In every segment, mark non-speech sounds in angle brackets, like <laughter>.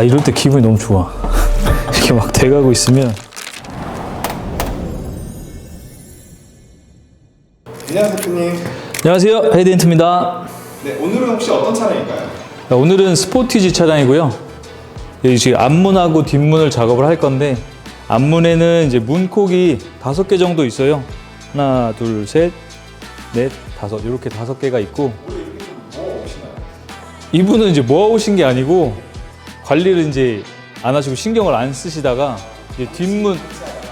아 이럴 때 기분이 너무 좋아. <laughs> 이렇게 막 돼가고 있으면 안녕하세요 대표님. 안녕하세요 헤드엔트입니다. 네 오늘은 혹시 어떤 차량일까요? 자, 오늘은 스포티지 차량이고요. 여기 지금 앞문하고 뒷문을 작업을 할 건데 앞문에는 이제 문콕이 다섯 개 정도 있어요. 하나, 둘, 셋, 넷, 다섯 이렇게 다섯 개가 있고 이분은 이제 모아 오신 게 아니고 관리를 이제 안 하시고 신경을 안 쓰시다가 이제 뒷문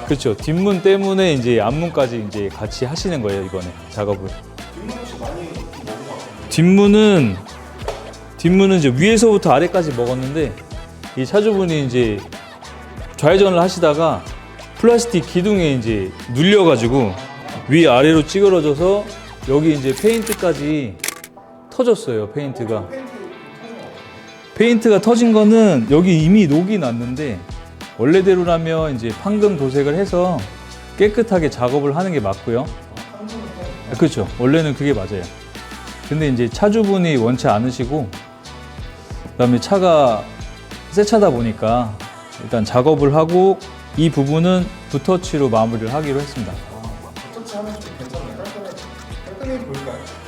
그렇죠 뒷문 때문에 이제 앞문까지 이제 같이 하시는 거예요 이번에 작업을. 뒷문은 뒷문은 이제 위에서부터 아래까지 먹었는데 이 차주분이 이제 좌회전을 하시다가 플라스틱 기둥에 이제 눌려가지고 위 아래로 찌그러져서 여기 이제 페인트까지 터졌어요 페인트가 페인트가 터진 거는 여기 이미 녹이 났는데 원래대로라면 이제 판금 도색을 해서 깨끗하게 작업을 하는 게 맞고요 그렇죠 원래는 그게 맞아요 근데 이제 차주분이 원치 않으시고 그다음에 차가 새 차다 보니까 일단 작업을 하고 이 부분은 붓터치로 마무리를 하기로 했습니다. 어쩐지 하면 좀 괜찮네. 깔끔해. 깔끔해 보일까요?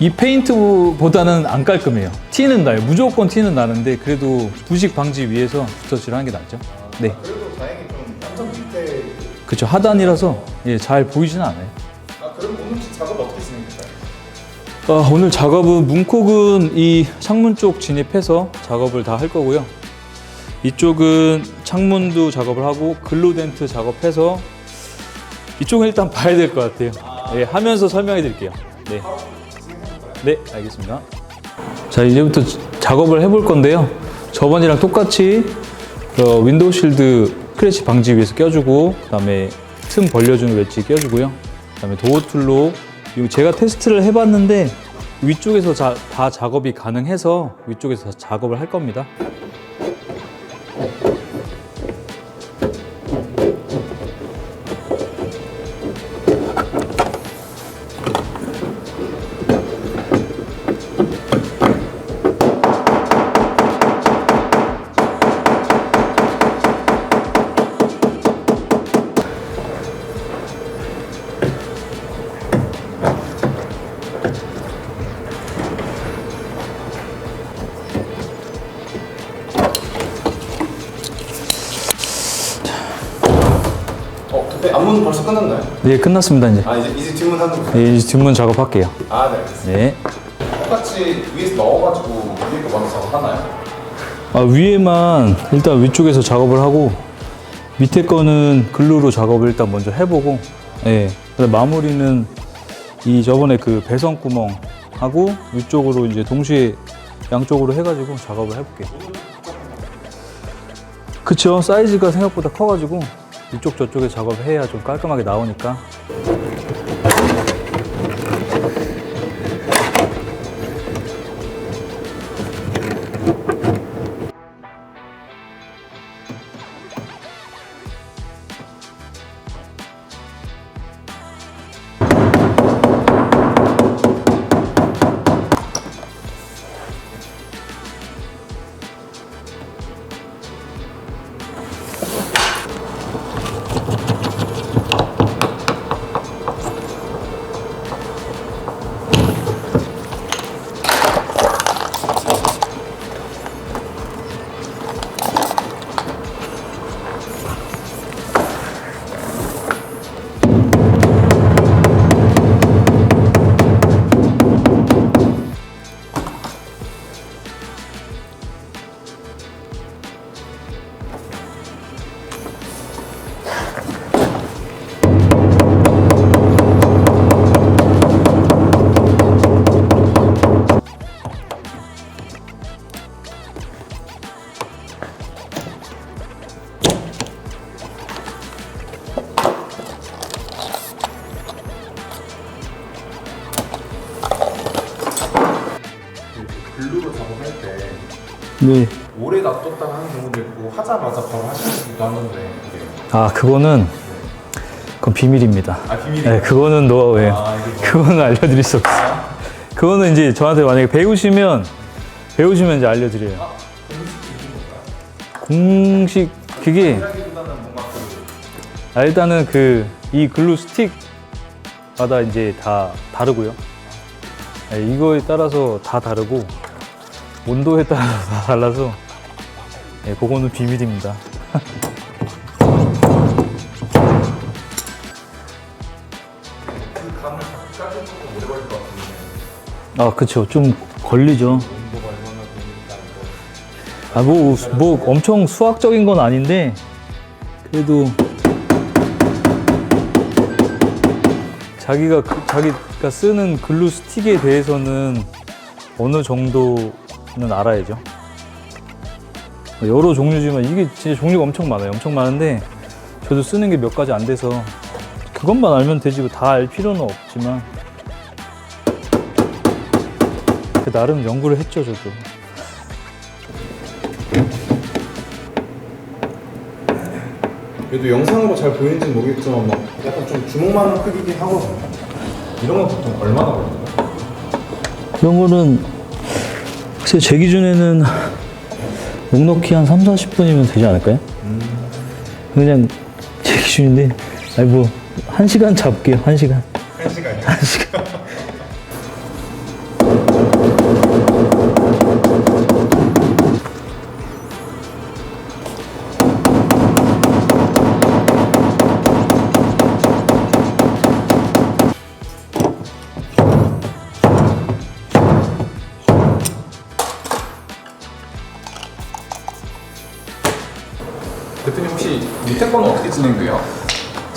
이 페인트보다는 안 깔끔해요. 티는 나요. 무조건 티는 나는데 그래도 부식 방지 위해서 붓터치를 하는 게 낫죠. 네, 그래도 다행히 좀 완전 밑에. 그렇죠. 하단이라서 예, 잘 보이지는 않아요. 아 그럼 오늘 혹시 작업 어떻게 진행될까요? 아, 오늘 작업은 문콕은 이 창문 쪽 진입해서 작업을 다 할 거고요. 이쪽은 창문도 작업을 하고 글루덴트 작업해서 이쪽은 일단 봐야 될 것 같아요. 예, 하면서 설명해 드릴게요. 네. 네, 알겠습니다. 자, 이제부터 작업을 해볼 건데요. 저번이랑 똑같이 어, 윈도우 실드 크래시 방지 위해서 껴주고, 그 다음에 틈 벌려주는 웨지 껴주고요. 그 다음에 도어 툴로, 제가 테스트를 해봤는데, 위쪽에서 자- 다 작업이 가능해서 위쪽에서 작업을 할 겁니다. 어 대표 앞문 벌써 끝났나요? 네, 끝났습니다, 이제. 아 이제 이제 뒷문 하는? 네, 이제 뒷문 작업할게요. 아 네. 알겠습니다. 네. 똑같이 위에서 넣어가지고 위에 거 먼저 작업하나요? 아, 위에만 일단 위쪽에서 작업을 하고 밑에 거는 글루로 작업을 일단 먼저 해보고 예. 그다음 마무리는 이 저번에 그 배선 구멍 하고 위쪽으로 이제 동시에 양쪽으로 해가지고 작업을 해볼게요. 그쵸 사이즈가 생각보다 커가지고 이쪽 저쪽에 작업을 해야 좀 깔끔하게 나오니까 글루로 작업할 때 네. 오래 놔뒀다가 하는 경우도 있고 하자마자 바로 하시는 분도 하는데 이게 아 그거는 그건 비밀입니다. 아 비밀이에요? 네, 그거는 노하우예요. 아, 이게 뭐- <laughs> 그거는 알려드릴 수 없어요. 그거는 이제 저한테 만약에 배우시면 배우시면 이제 알려드려요. 공식 그게 아, 일단은 그 이 글루 스틱마다 이제 다 다르고요. 네, 이거에 따라서 다 다르고 온도에 따라서 다 <laughs> 달라서 네, 그거는 비밀입니다. <laughs> 아, 그쵸. 좀 걸리죠. 아, 뭐, 뭐 엄청 수학적인 건 아닌데, 그래도 자기가, 그- 자기가 쓰는 글루 스틱에 대해서는 어느 정도 는 알아야죠. 여러 종류지만 이게 진짜 종류가 엄청 많아요. 엄청 많은데, 저도 쓰는 게 몇 가지 안 돼서 그것만 알면 되지 뭐다알 필요는 없지만 그 나름 연구를 했죠, 저도. 그래도 영상으로 잘 보이는지는 모르겠지만 막 약간 좀 주먹만한 크기긴 하거든요 이런 건 보통 얼마나 걸려요? 이런 거는 글쎄 제 기준에는 넉넉히 한 3, 40분이면 되지 않을까요? 그냥 제 기준인데 아니 뭐 1시간 잡게요 1시간 한 시간이요? 1시간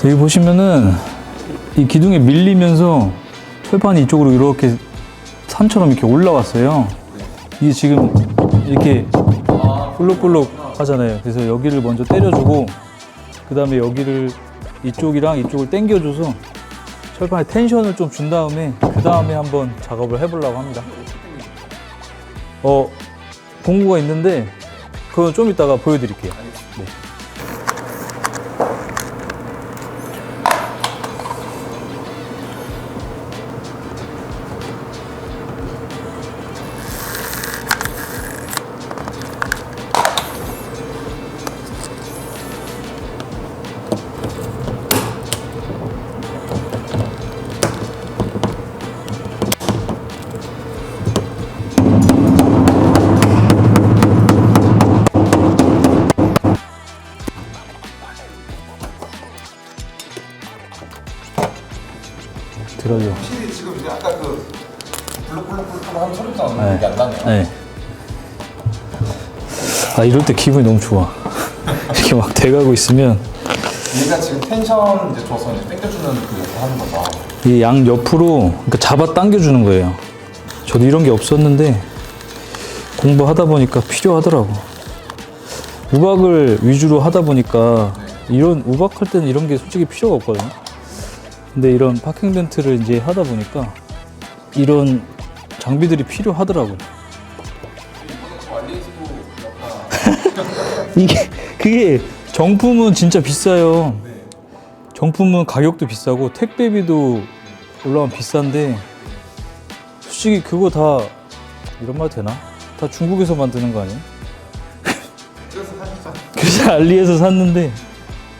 여기 보시면은 이 기둥에 밀리면서 철판이 이쪽으로 이렇게 산처럼 이렇게 올라왔어요. 이게 지금 이렇게 볼록볼록 하잖아요. 그래서 여기를 먼저 때려주고 그 다음에 여기를 이쪽이랑 이쪽을 당겨줘서 철판에 텐션을 좀 준 다음에 그 다음에 한번 작업을 해보려고 합니다. 어 공구가 있는데 그건 좀 이따가 보여드릴게요. 네. 네. 아 이럴 때 기분이 너무 좋아. <laughs> 이렇게 막 돼가고 있으면 얘가 지금 텐션 이제 줘서 이제 땡겨주는 그 역할 하는 거죠 이 양 옆으로 그러니까 잡아 당겨주는 거예요. 저도 이런 게 없었는데 공부하다 보니까 필요하더라고. 우박을 위주로 하다 보니까 이런 우박할 때는 이런 게 솔직히 필요가 없거든요. 근데 이런 파킹 벤트를 이제 하다 보니까 이런 장비들이 필요하더라고. 이게 그게 정품은 진짜 비싸요. 정품은 가격도 비싸고 택배비도 올라가면 비싼데 솔직히 그거 다 이런 말 되나? 다 중국에서 만드는 거 아니에요? 그래서 사실상 그래서 알리에서 샀는데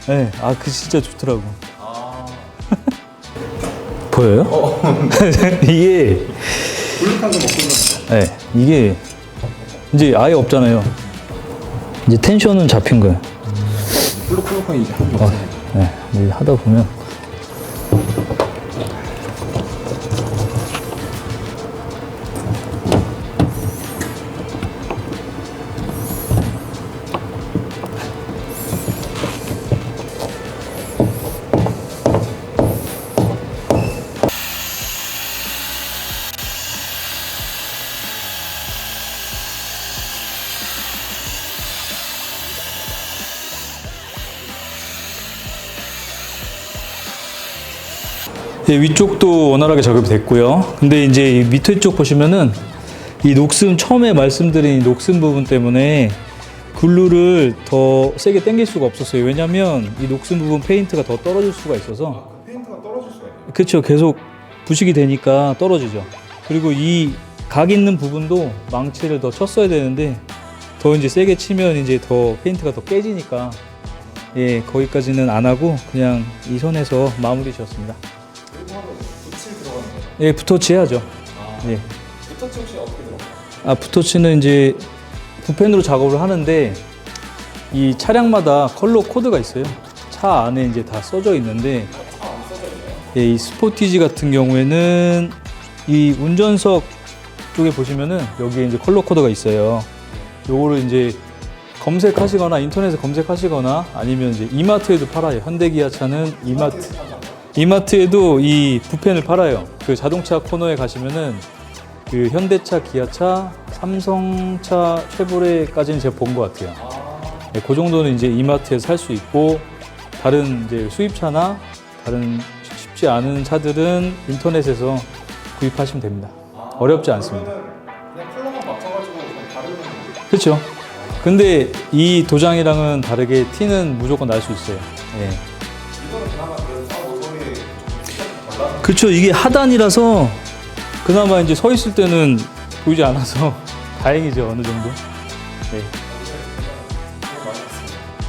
네, 아 그 진짜 좋더라고. 아 보여요? <laughs> 이게 블록한 거 먹고 있는 네, 이게 이제 아예 없잖아요. 이제 텐션은 잡힌 거예요. 블록블록한 이제 어, 없어요 네, 이제 하다 보면 예, 위쪽도 원활하게 작업이 됐고요. 근데 이제 이 밑에 쪽 보시면은 이 녹슨 처음에 말씀드린 이 녹슨 부분 때문에 글루를 더 세게 당길 수가 없었어요. 왜냐면 이 녹슨 부분 페인트가 더 떨어질 수가 있어서 페인트가 떨어질 수가 있네요 그렇죠. 계속 부식이 되니까 떨어지죠. 그리고 이 각 있는 부분도 망치를 더 쳤어야 되는데 더 이제 세게 치면 이제 더 페인트가 더 깨지니까 예 거기까지는 안 하고 그냥 이 선에서 마무리 지었습니다. 예 붓터치 해야죠. 아, 예. 붓터치 혹시 어떻게 들어가요? 아 붓터치는 이제 붓펜으로 작업을 하는데 이 차량마다 컬러 코드가 있어요. 차 안에 이제 다 써져 있는데 차안 써져 있나요? 예, 이 스포티지 같은 경우에는 이 운전석 쪽에 보시면은 여기에 이제 컬러 코드가 있어요. 요거를 이제 검색하시거나 인터넷에 검색하시거나 아니면 이제 이마트에도 팔아요. 현대기아차는 이마트 이마트에도 이 붓펜을 팔아요. 그 자동차 코너에 가시면은 그 현대차, 기아차, 삼성차, 쉐보레까지는 제가 본 것 같아요. 네, 그 정도는 이제 이마트에서 살 수 있고 다른 이제 수입차나 다른 쉽지 않은 차들은 인터넷에서 구입하시면 됩니다. 어렵지 않습니다. 그렇죠. 근데 이 도장이랑은 다르게 티는 무조건 날 수 있어요. 예. 그렇죠. 이게 하단이라서 그나마 이제 서 있을 때는 보이지 않아서 <laughs> 다행이죠. 어느 정도. 네.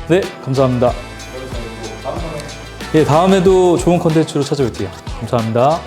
네, 감사합니다. 예, 다음에도 좋은 컨텐츠로 찾아올게요. 감사합니다.